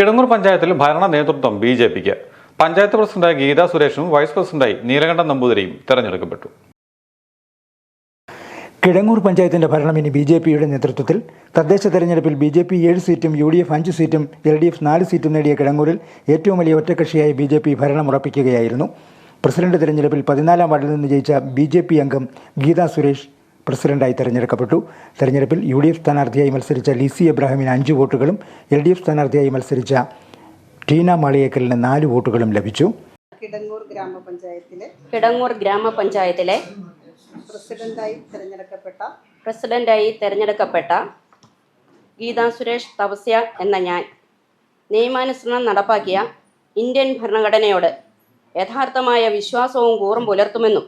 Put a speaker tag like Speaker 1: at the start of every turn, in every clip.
Speaker 1: കിടങ്ങൂർ പഞ്ചായത്തിൽ ഭരണ നേതൃത്വം ബി ജെ പിക്ക്. പഞ്ചായത്ത് പ്രസിഡന്റായി ഗീതാ സുരേഷും വൈസ് പ്രസിഡന്റായി നീലകണ്ഠൻ നമ്പൂതിരിയും തെരഞ്ഞെടുക്കപ്പെട്ടു.
Speaker 2: കിടങ്ങൂർ പഞ്ചായത്തിന്റെ ഭരണം ഇനി ബി ജെ പിയുടെ നേതൃത്വത്തിൽ. തദ്ദേശ തെരഞ്ഞെടുപ്പിൽ ബി ജെ പി ഏഴ് സീറ്റും യു ഡി എഫ് അഞ്ച് സീറ്റും എൽ ഡി എഫ് നാല് സീറ്റും നേടിയ കിടങ്ങൂരിൽ ഏറ്റവും വലിയ ഒറ്റക്കക്ഷിയായി ബി ജെ പി ഭരണം ഉറപ്പിക്കുകയായിരുന്നു. പ്രസിഡന്റ് തെരഞ്ഞെടുപ്പിൽ പതിനാലാം വാർഡിൽ നിന്ന് ജയിച്ച ബി ജെ പി അംഗം ഗീതാ സുരേഷ് പ്രസിഡന്റായി തെരഞ്ഞെടുക്കപ്പെട്ടു. തെരഞ്ഞെടുപ്പിൽ യു ഡി എഫ് സ്ഥാനാർത്ഥിയായി മത്സരിച്ച ലിസി എബ്രാഹിമിന് അഞ്ച് വോട്ടുകളും എൽ ഡി എഫ് സ്ഥാനാർത്ഥിയായി മത്സരിച്ച ടീന മാളിയേക്കലിന് നാല് വോട്ടുകളും ലഭിച്ചു.
Speaker 3: കിടങ്ങൂർ ഗ്രാമപഞ്ചായത്തിലെ
Speaker 4: കിടങ്ങൂർ ഗ്രാമപഞ്ചായത്തിലെ
Speaker 3: പ്രസിഡന്റായി തിരഞ്ഞെടുക്കപ്പെട്ട
Speaker 4: പ്രസിഡന്റായി തെരഞ്ഞെടുക്കപ്പെട്ട ഗീതാ സുരേഷ് തപസ്യ എന്ന ഞാൻ നിയമാനുസരണം നടപ്പാക്കിയ ഇന്ത്യൻ ഭരണഘടനയോട് യഥാർത്ഥമായ വിശ്വാസവും കൂറും പുലർത്തുമെന്നും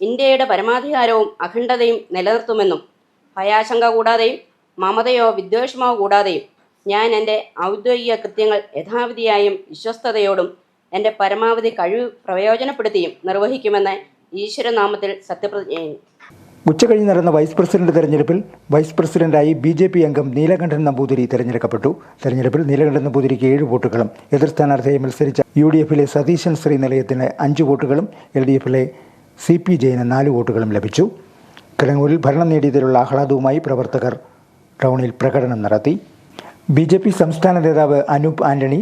Speaker 4: ഇന്ത്യയുടെ പരമാധികാരവും അഖണ്ഡതയും നിലനിർത്തുമെന്നും ഭയാശങ്ക കൂടാതെയും മമതയോ വിദ്വേഷമോ കൂടാതെയും ഞാൻ എന്റെ ഔദ്യോഗിക കൃത്യങ്ങൾ യഥാവിധിയായും വിശ്വസ്തയോടും എന്റെ പരമാവധി കഴിവ് പ്രയോജനപ്പെടുത്തിയും നിർവഹിക്കുമെന്ന് ഈശ്വരനാമത്തിൽ സത്യപ്രതിജ്ഞ ചെയ്യുന്നു
Speaker 2: ഉച്ചകഴിഞ്ഞ് നടന്ന വൈസ് പ്രസിഡന്റ് തെരഞ്ഞെടുപ്പിൽ വൈസ് പ്രസിഡന്റായി ബി ജെ പി അംഗം നീലകണ്ഠൻ നമ്പൂതിരി തെരഞ്ഞെടുക്കപ്പെട്ടു. തെരഞ്ഞെടുപ്പിൽ നീലകണ്ഠൻ നമ്പൂതിരിക്ക് ഏഴ് വോട്ടുകളും എതിർ സ്ഥാനാർത്ഥിയായി മത്സരിച്ച യു ഡി എഫിലെ സതീശൻ ശ്രീ നിലയത്തിന് അഞ്ച് വോട്ടുകളും എൽ ഡി എഫിലെ സി പി ജയന് നാല് വോട്ടുകളും ലഭിച്ചു. കിടങ്ങൂരിൽ ഭരണം നേടിയതിലുള്ള ആഹ്ലാദവുമായി പ്രവർത്തകർ ടൗണിൽ പ്രകടനം നടത്തി. ബി ജെ പി സംസ്ഥാന നേതാവ് Anoop Antony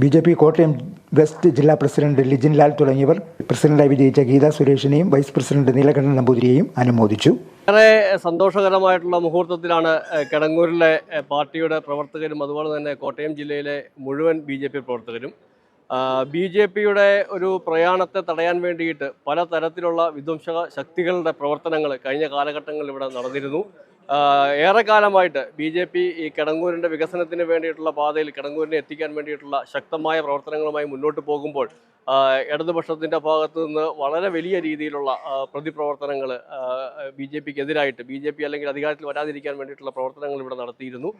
Speaker 2: B J P Kottayam west ജില്ലാ പ്രസിഡന്റ് ലിജിൻ ലാൽ തുടങ്ങിയവർ പ്രസിഡന്റായി വിജയിച്ച ഗീതാ സുരേഷിനെയും വൈസ് പ്രസിഡന്റ് നീലകണ്ഠൻ നമ്പൂതിരിയെയും അനുമോദിച്ചു.
Speaker 5: ഏറെ സന്തോഷകരമായിട്ടുള്ള മുഹൂർത്തത്തിലാണ് കിടങ്ങൂരിലെ പാർട്ടിയുടെ പ്രവർത്തകരും അതുപോലെ തന്നെ കോട്ടയം ജില്ലയിലെ മുഴുവൻ ബി പ്രവർത്തകരും ബി ജെ പിയുടെ ഒരു പ്രയാണത്തെ തടയാൻ വേണ്ടിയിട്ട് പലതരത്തിലുള്ള വിധ്വംസക ശക്തികളുടെ പ്രവർത്തനങ്ങൾ കഴിഞ്ഞ കാലഘട്ടങ്ങളിൽ ഇവിടെ നടന്നിരുന്നു. ഏറെക്കാലമായിട്ട് ബി ജെ പി ഈ കിടങ്ങൂരിന്റെ വികസനത്തിന് വേണ്ടിയിട്ടുള്ള പാതയിൽ കിടങ്ങൂരിനെ എത്തിക്കാൻ വേണ്ടിയിട്ടുള്ള ശക്തമായ പ്രവർത്തനങ്ങളുമായി മുന്നോട്ട് പോകുമ്പോൾ ഇടതുപക്ഷത്തിന്റെ ഭാഗത്ത് നിന്ന് വളരെ വലിയ രീതിയിലുള്ള പ്രതിപ്രവർത്തനങ്ങൾ ബി ജെ പിക്ക് എതിരായിട്ട് ബി ജെ പി അല്ലെങ്കിൽ അധികാരത്തിൽ വരാതിരിക്കാൻ വേണ്ടിയിട്ടുള്ള പ്രവർത്തനങ്ങൾ ഇവിടെ നടത്തിയിരുന്നു.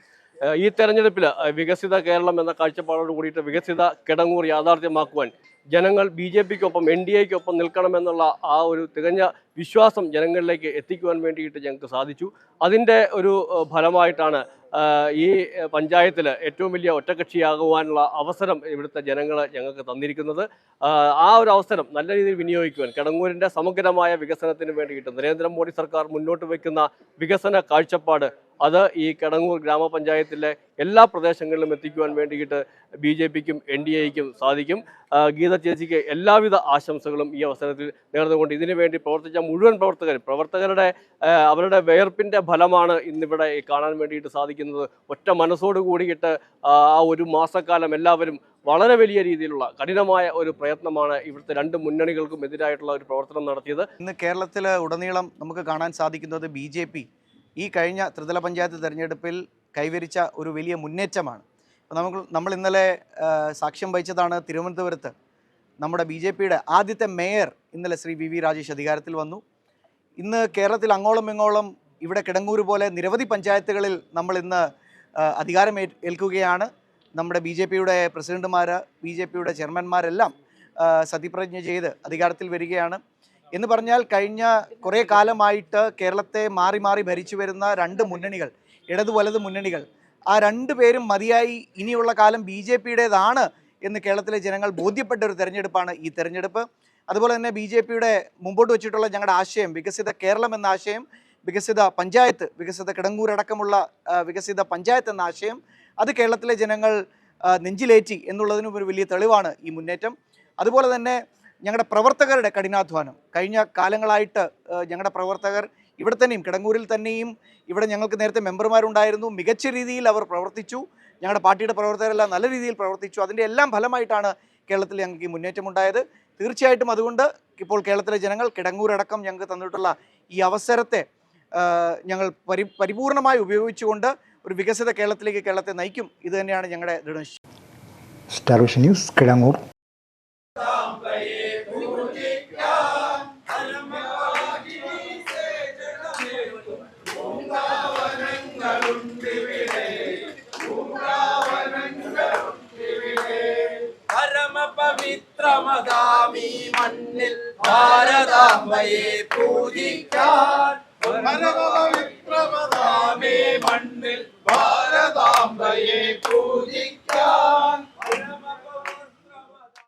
Speaker 5: ഈ തെരഞ്ഞെടുപ്പിൽ വികസിത കേരളം എന്ന കാഴ്ചപ്പാടോട് കൂടിയിട്ട് വികസിത കിടങ്ങൂർ യാഥാർത്ഥ്യമാക്കുവാൻ ജനങ്ങൾ ബി ജെ പിക്കൊപ്പം എൻ ഡി എക്കൊപ്പം നിൽക്കണമെന്നുള്ള ആ ഒരു തികഞ്ഞ വിശ്വാസം ജനങ്ങളിലേക്ക് എത്തിക്കുവാൻ വേണ്ടിയിട്ട് ഞങ്ങൾക്ക് സാധിച്ചു. അതിന്റെ ഒരു ഫലമായിട്ടാണ് ഈ പഞ്ചായത്തിൽ ഏറ്റവും വലിയ ഒറ്റകക്ഷിയാകുവാനുള്ള അവസരം ഇവിടുത്തെ ജനങ്ങൾ ഞങ്ങൾക്ക് തന്നിരിക്കുന്നത്. ആ ഒരു അവസരം നല്ല രീതിയിൽ വിനിയോഗിക്കുവാൻ കിടങ്ങൂരിന്റെ സമഗ്രമായ വികസനത്തിന് വേണ്ടിയിട്ട് നരേന്ദ്രമോദി സർക്കാർ മുന്നോട്ട് വയ്ക്കുന്ന വികസന കാഴ്ചപ്പാട് അത് ഈ കിടങ്ങൂർ ഗ്രാമപഞ്ചായത്തിലെ എല്ലാ പ്രദേശങ്ങളിലും എത്തിക്കുവാൻ വേണ്ടിയിട്ട് ബി ജെ പിക്കും എൻ ഡി എക്കും സാധിക്കും. ഗീത ചേച്ചിക്ക് എല്ലാവിധ ആശംസകളും ഈ അവസരത്തിൽ നേർന്നുകൊണ്ട് ഇതിനു വേണ്ടി പ്രവർത്തിച്ച മുഴുവൻ പ്രവർത്തകരും പ്രവർത്തകരുടെ അവരുടെ വേർപ്പിന്റെ ഫലമാണ് ഇന്നിവിടെ കാണാൻ വേണ്ടിയിട്ട് സാധിക്കുന്നത്. ഒറ്റ മനസ്സോട് കൂടിയിട്ട് ആ ഒരു മാസക്കാലം എല്ലാവരും വളരെ വലിയ രീതിയിലുള്ള കഠിനമായ ഒരു പ്രയത്നമാണ് ഇവിടുത്തെ രണ്ട് മുന്നണികൾക്കും എതിരായിട്ടുള്ള ഒരു പ്രവർത്തനം നടത്തിയത്.
Speaker 6: ഇന്ന് കേരളത്തിൽ ഉടനീളം നമുക്ക് കാണാൻ സാധിക്കുന്നത് ബി ഈ കഴിഞ്ഞ ത്രിതല പഞ്ചായത്ത് തിരഞ്ഞെടുപ്പിൽ കൈവരിച്ച ഒരു വലിയ മുന്നേറ്റമാണ്. നമുക്ക് നമ്മൾ ഇന്നലെ സാക്ഷ്യം വഹിച്ചതാണ് തിരുവനന്തപുരത്ത്. നമ്മുടെ ബി ജെ പിയുടെ ആദ്യത്തെ മേയർ ഇന്നലെ ശ്രീ വി വി രാജേഷ് അധികാരത്തിൽ വന്നു. ഇന്ന് കേരളത്തിൽ അങ്ങോളം ഇങ്ങോളം ഇവിടെ കിടങ്ങൂർ പോലെ നിരവധി പഞ്ചായത്തുകളിൽ നമ്മൾ ഇന്ന് അധികാരം ഏൽ- ഏൽക്കുകയാണ്. നമ്മുടെ ബി ജെ പിയുടെ പ്രസിഡന്റുമാർ ബി ജെ പിയുടെ ചെയർമാൻമാരെല്ലാം സത്യപ്രതിജ്ഞ ചെയ്ത് അധികാരത്തിൽ വരികയാണ്. എന്ന് പറഞ്ഞാൽ കഴിഞ്ഞ കുറേ കാലമായിട്ട് കേരളത്തെ മാറി മാറി ഭരിച്ചു വരുന്ന രണ്ട് മുന്നണികൾ ഇടതു വലത് മുന്നണികൾ ആ രണ്ട് പേരും മതിയായി ഇനിയുള്ള കാലം ബി ജെ പിയുടേതാണ് എന്ന് കേരളത്തിലെ ജനങ്ങൾ ബോധ്യപ്പെട്ട ഒരു തെരഞ്ഞെടുപ്പാണ് ഈ തെരഞ്ഞെടുപ്പ്. അതുപോലെ തന്നെ ബി ജെ പിയുടെ മുമ്പോട്ട് വെച്ചിട്ടുള്ള ഞങ്ങളുടെ ആശയം വികസിത കേരളം എന്ന ആശയം വികസിത പഞ്ചായത്ത് വികസിത കിടങ്ങൂരടക്കമുള്ള വികസിത പഞ്ചായത്ത് എന്ന ആശയം അത് കേരളത്തിലെ ജനങ്ങൾ നെഞ്ചിലേറ്റി എന്നുള്ളതിനും ഒരു വലിയ തെളിവാണ് ഈ മുന്നേറ്റം. അതുപോലെ തന്നെ ഞങ്ങളുടെ പ്രവർത്തകരുടെ കഠിനാധ്വാനം. കഴിഞ്ഞ കാലങ്ങളായിട്ട് ഞങ്ങളുടെ പ്രവർത്തകർ ഇവിടെ തന്നെയും കിടങ്ങൂരിൽ തന്നെയും ഇവിടെ ഞങ്ങൾക്ക് നേരത്തെ മെമ്പർമാരുണ്ടായിരുന്നു. മികച്ച രീതിയിൽ അവർ പ്രവർത്തിച്ചു. ഞങ്ങളുടെ പാർട്ടിയുടെ പ്രവർത്തകരെല്ലാം നല്ല രീതിയിൽ പ്രവർത്തിച്ചു. അതിന്റെ എല്ലാം ഫലമായിട്ടാണ് കേരളത്തിൽ ഞങ്ങൾക്ക് ഈ മുന്നേറ്റമുണ്ടായത്. തീർച്ചയായിട്ടും അതുകൊണ്ട് ഇപ്പോൾ കേരളത്തിലെ ജനങ്ങൾ കിടങ്ങൂരടക്കം ഞങ്ങൾക്ക് തന്നിട്ടുള്ള ഈ അവസരത്തെ ഞങ്ങൾ പരി പരിപൂർണമായി ഉപയോഗിച്ചുകൊണ്ട് ഒരു വികസിത കേരളത്തിലേക്ക് കേരളത്തെ നയിക്കും. ഇതുതന്നെയാണ് ഞങ്ങളുടെ ദൃഢനിശ്ചയം.
Speaker 2: സ്റ്റാർ ന്യൂസ് കിടങ്ങൂർ
Speaker 7: പരമപവിത്രമതാമീ മണ്ണിൽ ഭാരതാംബയെ പൂജിക്കാൻ. പരമപവിത്രമതാമീ മണ്ണിൽ ഭാരതാംബയെ പൂജിക്കാൻ